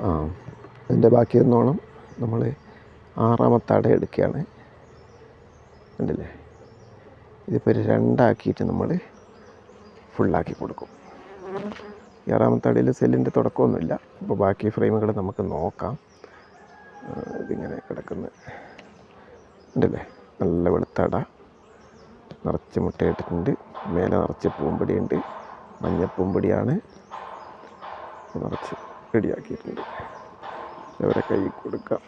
അതിന്റെ ബാക്കി എന്നോണം നമ്മൾ ആറാമത്തെ അട എടുക്കുകയാണ്. കണ്ടില്ലേ? ഇതിപ്പോൾ ഒരു രണ്ടാക്കിയിട്ട് നമ്മൾ ഫുള്ളാക്കി കൊടുക്കും. ഈ ആറാമത്തെ അടയിൽ സെല്ലിന്റെ തുടക്കമൊന്നുമില്ല. അപ്പോൾ ബാക്കി ഫ്രെയിമുകൾ നമുക്ക് നോക്കാം. ഇതിങ്ങനെ കിടക്കുന്ന. ഉണ്ടല്ലേ നല്ല വെളുത്തട നിറച്ച് മുട്ടയിട്ടിട്ടുണ്ട്. മേലെ നിറച്ച് പൂമ്പൊടിയുണ്ട്. മഞ്ഞപ്പൂമ്പൊടിയാണ്. നിറച്ച് റെഡിയാക്കിയിട്ടുണ്ട്. അവരെ കൈ കൊടുക്കാം.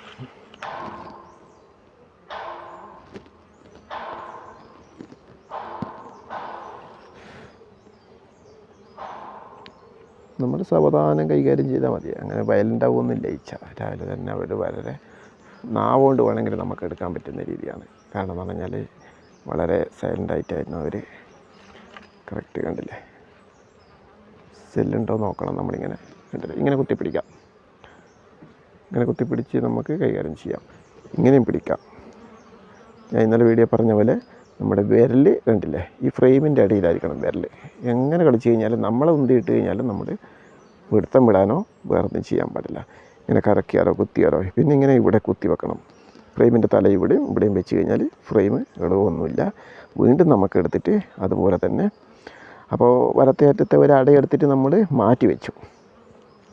നമ്മൾ സാവധാനം കൈകാര്യം ചെയ്താൽ മതി. അങ്ങനെ വയലന്റ് ആവുമൊന്നുമില്ല ഇച്ച രാവിലെ തന്നെ അവർ വളരെ നാവുകൊണ്ട് വേണമെങ്കിൽ നമുക്ക് എടുക്കാൻ പറ്റുന്ന രീതിയാണ്. കാരണം എന്ന് പറഞ്ഞാൽ വളരെ സൈലന്റായിട്ടായിരുന്നു അവർ കറക്റ്റ് കണ്ടില്ലേ? സെല്ലുണ്ടോ നോക്കണം നമ്മളിങ്ങനെ. കണ്ടില്ലേ? ഇങ്ങനെ കുത്തിപ്പിടിക്കാം ഇങ്ങനെ കുത്തിപ്പിടിച്ച് നമുക്ക് കൈകാര്യം ചെയ്യാം. ഇങ്ങനെയും പിടിക്കാം. ഞാൻ ഇന്നലെ വീഡിയോ പറഞ്ഞ പോലെ നമ്മുടെ വിരൽ കണ്ടില്ലേ? ഈ ഫ്രെയിമിന്റെ അടിയിലായിരിക്കണം വിരൽ എങ്ങനെ കളിച്ച് കഴിഞ്ഞാലും നമ്മളെ ഉന്തിയിട്ട് കഴിഞ്ഞാലും നമ്മൾ പിടുത്തം വിടാനോ വേറൊന്നും ചെയ്യാൻ പാടില്ല. ഇങ്ങനെ കറക്കിയാലോ കുത്തിയാലോ പിന്നെ ഇങ്ങനെ ഇവിടെ കുത്തി വെക്കണം. ഫ്രെയിമിന്റെ തല ഇവിടെയും ഇവിടെയും വെച്ച് കഴിഞ്ഞാൽ ഫ്രെയിം ഇളവൊന്നുമില്ല വീണ്ടും നമുക്ക് എടുത്തിട്ട് അതുപോലെ തന്നെ അപ്പോൾ വലത്തേ അറ്റത്തെ ഒരു അടയെടുത്തിട്ട് നമ്മൾ മാറ്റി വെച്ചു.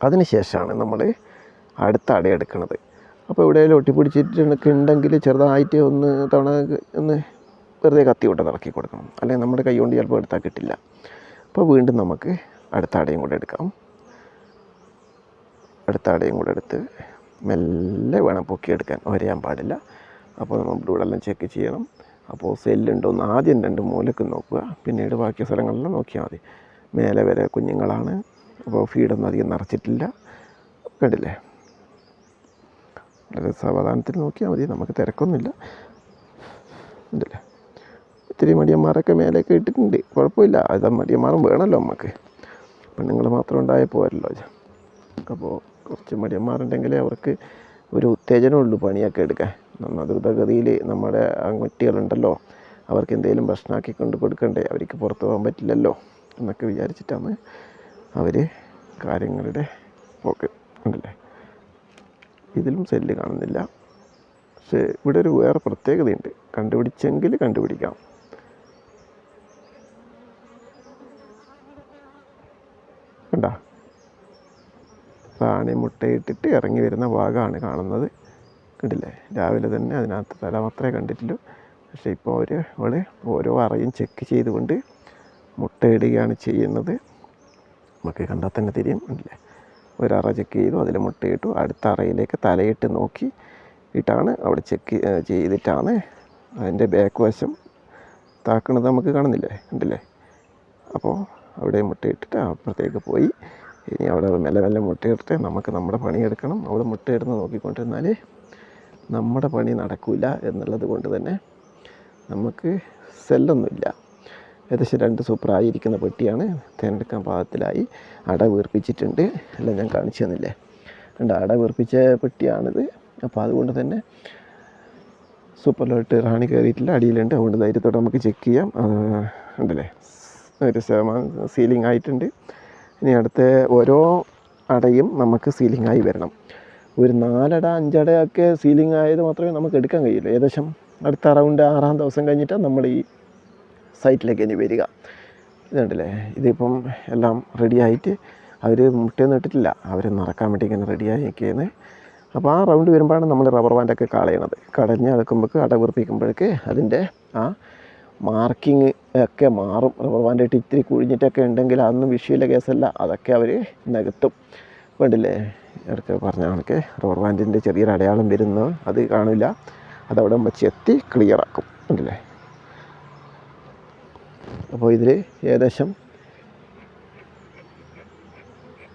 അതിന് ശേഷമാണ് നമ്മൾ അടുത്ത അട എടുക്കുന്നത്. അപ്പോൾ എവിടെയെങ്കിലും ഒട്ടിപ്പിടിച്ചിട്ടൊക്കെ ഉണ്ടെങ്കിൽ ചെറുതായിട്ട് ഒന്ന് തവണ ഒന്ന് വെറുതെ കത്തി കൊണ്ട് ഇറക്കി കൊടുക്കണം. അല്ലെങ്കിൽ നമ്മുടെ കൈ കൊണ്ട് ചിലപ്പോൾ എടുത്താൽ കിട്ടില്ല. അപ്പോൾ വീണ്ടും നമുക്ക് അടുത്ത അടയും കൂടെ എടുക്കാം. അടുത്ത അടയും കൂടെ എടുത്ത് മെല്ലെ വേണം പൊക്കിയെടുക്കാൻ ഒരയാൻ പാടില്ല. അപ്പോൾ നമ്മൾ ഇവിടെ എല്ലാം ചെക്ക് ചെയ്യണം. അപ്പോൾ സെല്ലുണ്ടോ ആദ്യം രണ്ട് മൂലക്ക് നോക്കുക. പിന്നീട് ബാക്കി സ്ഥലങ്ങളെല്ലാം നോക്കിയാൽ മതി. മേലെ വരെ കുഞ്ഞുങ്ങളാണ്. അപ്പോൾ ഫീഡൊന്നും അധികം നിറച്ചിട്ടില്ല. കണ്ടില്ലേ? വളരെ സാവധാനത്തിൽ നോക്കിയാൽ മതി നമുക്ക് തിരക്കൊന്നുമില്ല. കണ്ടില്ലേ? ഇത്തിരി മടിയന്മാരൊക്കെ മേലേക്ക് ഇട്ടിട്ടുണ്ട്. കുഴപ്പമില്ല അത് മടിയന്മാരും വേണമല്ലോ നമുക്ക്. പെണ്ണുങ്ങൾ മാത്രം ഉണ്ടായാൽ പോരല്ലോ. അപ്പോൾ കുറച്ച് മടിയന്മാരുണ്ടെങ്കിൽ അവർക്ക് ഒരു ഉത്തേജനമുള്ളൂ പണിയൊക്കെ എടുക്കാൻ. നമ്മൾ ദ്രുതഗതിയിൽ നമ്മുടെ അങ്ങുറ്റികളുണ്ടല്ലോ അവർക്ക് എന്തെങ്കിലും ഭക്ഷണമാക്കി കൊണ്ട് കൊടുക്കണ്ടേ? അവർക്ക് പുറത്ത് പോകാൻ പറ്റില്ലല്ലോ എന്നൊക്കെ വിചാരിച്ചിട്ടാണ് അവർ കാര്യങ്ങളുടെ ഓക്കെ ഉണ്ടല്ലേ? ഇതിലും സെല്ല് കാണുന്നില്ല. പക്ഷേ ഇവിടെ ഒരു വേറെ പ്രത്യേകതയുണ്ട്. കണ്ടുപിടിച്ചെങ്കിൽ കണ്ടുപിടിക്കാം. കണ്ട? റാണി മുട്ടയിട്ടിട്ട് ഇറങ്ങി വരുന്ന ഭാഗമാണ് കാണുന്നത്. കണ്ടില്ലേ? രാവിലെ തന്നെ അതിനകത്ത് തല മാത്രമേ കണ്ടിട്ടുള്ളൂ. പക്ഷേ ഇപ്പോൾ അവർ അവൾ ഓരോ അറയും ചെക്ക് ചെയ്തുകൊണ്ട് മുട്ടയിടുകയാണ് ചെയ്യുന്നത്. നമുക്ക് കണ്ടാൽ തന്നെ തിരിയും അല്ലേ? ഒരറ ചെക്ക് ചെയ്തു അതിൽ മുട്ടയിട്ടു അടുത്ത അറയിലേക്ക് തലയിട്ട് നോക്കി ഇട്ടാണ് അവിടെ ചെക്ക് ചെയ്തിട്ടാണ് അതിന്റെ ബാക്ക് വശം താക്കണത് നമുക്ക് കാണുന്നില്ലേ? ഉണ്ടല്ലേ അപ്പോൾ അവിടെ മുട്ടയിട്ടിട്ട് അപ്പുറത്തേക്ക് പോയി. ഇനി അവിടെ മെല്ലെ മെല്ലെ മുട്ടയിട്ടിട്ട് നമുക്ക് നമ്മുടെ പണിയെടുക്കണം അവിടെ മുട്ടയിടുന്ന നോക്കിക്കൊണ്ടിരുന്നാൽ നമ്മുടെ പണി നടക്കില്ല എന്നുള്ളത് കൊണ്ട് തന്നെ നമുക്ക് സെല്ലൊന്നുമില്ല ഏകദേശം രണ്ട് സൂപ്പറായിരിക്കുന്ന പെട്ടിയാണ് തിരഞ്ഞെടുക്കാൻ പാകത്തിലായി. അട വീർപ്പിച്ചിട്ടുണ്ട്. എല്ലാം ഞാൻ കാണിച്ചു തന്നില്ലേ? രണ്ട് അട വീർപ്പിച്ച പെട്ടിയാണിത്. അപ്പോൾ അതുകൊണ്ട് തന്നെ സൂപ്പറിലോട്ട് റാണി കയറിയിട്ടില്ല. അടിയിലുണ്ട്. അതുകൊണ്ട് ധൈര്യത്തോടെ നമുക്ക് ചെക്ക് ചെയ്യാം. ഉണ്ടല്ലേ? ഒരു ശതമാനം സീലിംഗ് ആയിട്ടുണ്ട്. ഇനി അടുത്ത ഓരോ അടയും നമുക്ക് സീലിംഗ് ആയി വരണം. ഒരു നാലട അഞ്ചടയൊക്കെ സീലിംഗ് ആയത് മാത്രമേ നമുക്ക് എടുക്കാൻ കഴിയുള്ളൂ. ഏകദേശം അടുത്ത റൗണ്ട് ആറാം ദിവസം കഴിഞ്ഞിട്ടാണ് നമ്മൾ ഈ സൈറ്റിലേക്ക് ഇനി വരിക. ഇതുണ്ടല്ലേ? ഇതിപ്പം എല്ലാം റെഡി ആയിട്ട് അവർ മുട്ടയൊന്നും ഇട്ടിട്ടില്ല. അവർ നിറക്കാൻ വേണ്ടി ഇങ്ങനെ റെഡിയായി നിൽക്കുന്നത് അപ്പോൾ ആ റൗണ്ട് വരുമ്പോഴാണ് നമ്മൾ റബ്ബർ ബാൻഡൊക്കെ കളയണത്. കടഞ്ഞ് എടുക്കുമ്പോഴേക്ക് അട വീർപ്പിക്കുമ്പോഴേക്ക് അതിന്റെ ആ മാർക്കിങ് ഒക്കെ മാറും. റബ്ബർ ബാൻഡ് ഇട്ട് ഇത്തിരി കുഴിഞ്ഞിട്ടൊക്കെ ഉണ്ടെങ്കിൽ അതൊന്നും വിഷയമില്ല കേസല്ല അതൊക്കെ അവർ നികത്തും. വേണ്ടില്ലേ ഇടയ്ക്ക് പറഞ്ഞ കണക്ക്. റബ്ബർ ബാൻഡിന്റെ ചെറിയൊരു അടയാളം വരുന്നു. അത് കാണില്ല. അതവിടെ വെച്ച് എത്തി ക്ലിയറാക്കും ആക്കും. കണ്ടില്ലേ? അപ്പോൾ ഇതിൽ ഏകദേശം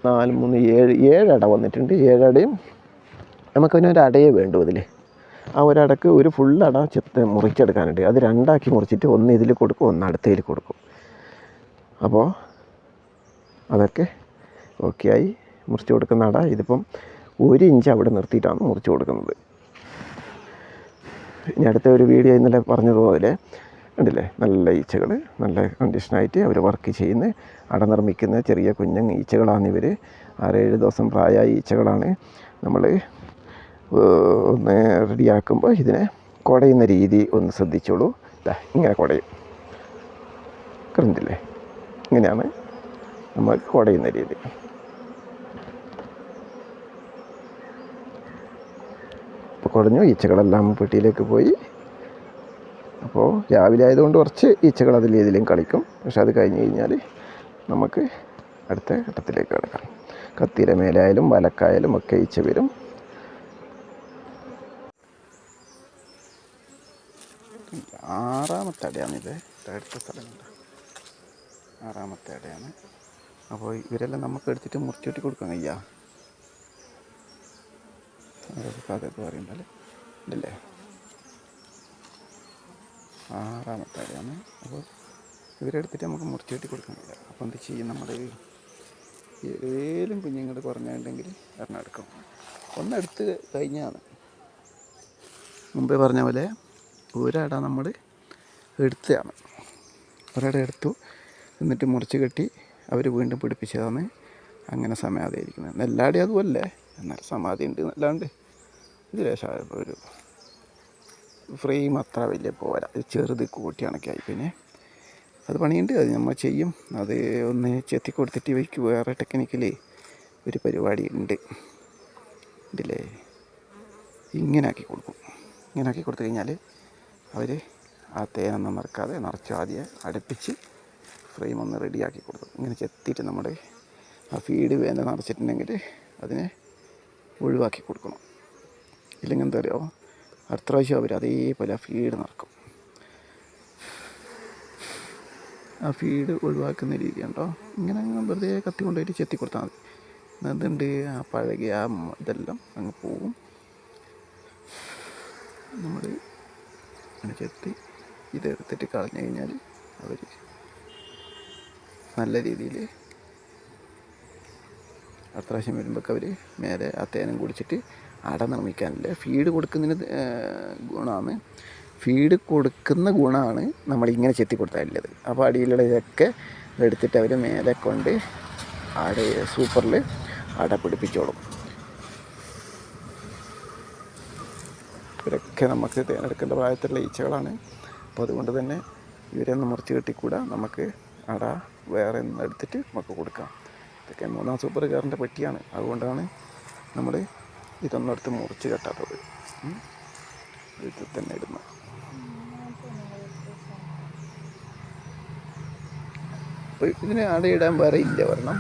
നാല് മൂന്ന് ഏഴ് ഏഴട വന്നിട്ടുണ്ട്. ഏഴടയും ഒരു അടയേ വേണ്ടു അതിൽ ആ ഒരടക്ക് ഒരു ഫുൾ അട ചെത്ത് മുറിച്ചെടുക്കാനുണ്ട്. അത് രണ്ടാക്കി മുറിച്ചിട്ട് ഒന്ന് ഇതിൽ കൊടുക്കും ഒന്ന് അടുത്തതിൽ കൊടുക്കും. അപ്പോൾ അതൊക്കെ ഓക്കെ ആയി മുറിച്ച് കൊടുക്കുന്ന അട. ഇതിപ്പം ഒരു ഇഞ്ച് അവിടെ നിർത്തിയിട്ടാണ് മുറിച്ച് കൊടുക്കുന്നത്. ഇനി അടുത്ത ഒരു വീഡിയോ ഇന്നലെ പറഞ്ഞതുപോലെ കണ്ടില്ലേ? നല്ല ഈച്ചകൾ നല്ല കണ്ടീഷനായിട്ട് അവർ വർക്ക് ചെയ്യുന്ന. അട നിർമ്മിക്കുന്ന ചെറിയ കുഞ്ഞൻ ഈച്ചകളാണ് ഇവർ ആറേഴ് ദിവസം പ്രായമായ ഈച്ചകളാണ്. നമ്മൾ ഒന്ന് റെഡിയാക്കുമ്പോൾ ഇതിനെ കുടയുന്ന രീതി ഒന്ന് ശ്രദ്ധിച്ചോളൂ. ഇങ്ങനെ കുടയും. കണ്ടില്ലേ? ഇങ്ങനെയാണ് നമ്മൾ കുടയുന്ന രീതി. ഇപ്പോൾ കുടഞ്ഞു ഈച്ചകളെല്ലാം പെട്ടിയിലേക്ക് പോയി. അപ്പോൾ രാവിലെ ആയതുകൊണ്ട് കുറച്ച് ഈച്ചകൾ അതിൽ ഏതിലും കളിക്കും. പക്ഷെ അത് കഴിഞ്ഞ് കഴിഞ്ഞാൽ നമുക്ക് അടുത്ത ഘട്ടത്തിലേക്ക് കിടക്കാം. കത്തിയുടെ മേലായാലും വലക്കായാലും ഒക്കെ ഈച്ച വരും. ആറാമത്തെ അടയാണിത് അടുത്ത സ്ഥലമുണ്ട് ആറാമത്തെ അടയാണ്. അപ്പോൾ ഇവരെല്ലാം നമുക്ക് എടുത്തിട്ട് മുറിച്ചൂട്ടി കൊടുക്കാം കയ്യാ അതൊക്കെ പറയുമ്പോൾ ഇല്ലല്ലേ ആറാമത്തെ അടയാണ് അപ്പോൾ ഇവരെടുത്തിട്ട് നമുക്ക് മുറിച്ച് കെട്ടി കൊടുക്കുന്നില്ല അപ്പോൾ എന്ത് ചെയ്യും നമ്മൾ ഏതെങ്കിലും കുഞ്ഞുങ്ങൾ കുറഞ്ഞുണ്ടെങ്കിൽ എറണാടുക്കും ഒന്നെടുത്ത് കഴിഞ്ഞാണ്. മുമ്പേ പറഞ്ഞ പോലെ ഒരട നമ്മൾ എടുത്തതാണ്. ഒരട എടുത്തു. എന്നിട്ട് മുറിച്ച് കെട്ടി അവർ വീണ്ടും പിടിപ്പിച്ചതാണ്. അങ്ങനെ സമാധി ഇരിക്കുന്നത് എല്ലാടെയും അതുമല്ലേ? എന്നാൽ സമാധി ഉണ്ട് എന്നല്ലാണ്ട്. ഇത് ലേശം ഒരു ഫ്രെയിം അത്ര വലിയ പോരാ ചെറുത് കൂട്ടി കണക്കായി പിന്നെ അത് പണിയുണ്ട്. അത് നമ്മൾ ചെയ്യും. അത് ഒന്ന് ചെത്തി കൊടുത്തിട്ട് ഇവയ്ക്ക് വേറെ ടെക്നിക്കലി ഒരു പരിപാടി ഉണ്ട്. ഇതില്ലേ ഇങ്ങനെ ആക്കി കൊടുക്കും. ഇങ്ങനെ ആക്കി കൊടുത്തു കഴിഞ്ഞാൽ അവർ ആ തേനൊന്നും നിറക്കാതെ നിറച്ച് അടുപ്പിച്ച് ഫ്രെയിം ഒന്ന് റെഡിയാക്കി കൊടുക്കും. ഇങ്ങനെ ചെത്തിയിട്ട് നമ്മുടെ ആ ഫീഡ് വേണ്ട നിറച്ചിട്ടുണ്ടെങ്കിൽ അതിനെ ഒഴിവാക്കി കൊടുക്കണം. ഇല്ലെങ്കിൽ എന്താ പറയുക അടുത്ത പ്രാവശ്യം അവർ അതേപോലെ ആ ഫീഡ് നടക്കും. ആ ഫീഡ് ഒഴിവാക്കുന്ന രീതി ഉണ്ടോ ഇങ്ങനെ അങ്ങ് വെറുതെ കത്തി കൊണ്ടുപോയിട്ട് ചെത്തി കൊടുത്താൽ മതി. എന്നിട്ടുണ്ട് ആ പഴകിയ ആ ഇതെല്ലാം അങ്ങ് പോവും. നമ്മൾ അങ്ങനെ ചെത്തി ഇതെടുത്തിട്ട് കളഞ്ഞു കഴിഞ്ഞാൽ അവർ നല്ല രീതിയിൽ അടുത്ത പ്രാവശ്യം വരുമ്പോൾ അവർ മേലെ ആ തേനും കുടിച്ചിട്ട് അട നിർമ്മിക്കാനില്ല ഫീഡ് കൊടുക്കുന്നതിന് ഗുണമാണ്. ഫീഡ് കൊടുക്കുന്ന ഗുണമാണ് നമ്മളിങ്ങനെ ചെത്തി കൊടുത്താലുള്ളത് അപ്പോൾ അടിയിലുള്ള ഇതൊക്കെ എടുത്തിട്ട് അവർ മേലെ കൊണ്ട് അട സൂപ്പറിൽ അട പിടിപ്പിച്ചോളും. ഇവരൊക്കെ നമുക്ക് തേനെടുക്കേണ്ട പ്രായത്തിലുള്ള ഈച്ചകളാണ്. അപ്പോൾ അതുകൊണ്ട് തന്നെ ഇവരെ ഒന്ന് മുറിച്ച് കെട്ടിക്കൂടാ. നമുക്ക് അട വേറെ ഒന്ന് എടുത്തിട്ട് നമുക്ക് കൊടുക്കാം. ഇതൊക്കെ മൂന്നാം സൂപ്പർ കാറിന്റെ പെട്ടിയാണ്. അതുകൊണ്ടാണ് നമ്മൾ ഇതൊന്നും എടുത്ത് മുറിച്ച് കെട്ടാതെ പോയി. ഇത് തന്നെ ഇടുന്നത് അപ്പോൾ ഇതിന് അടയിടാൻ വേറെ ഇല്ല വരണം?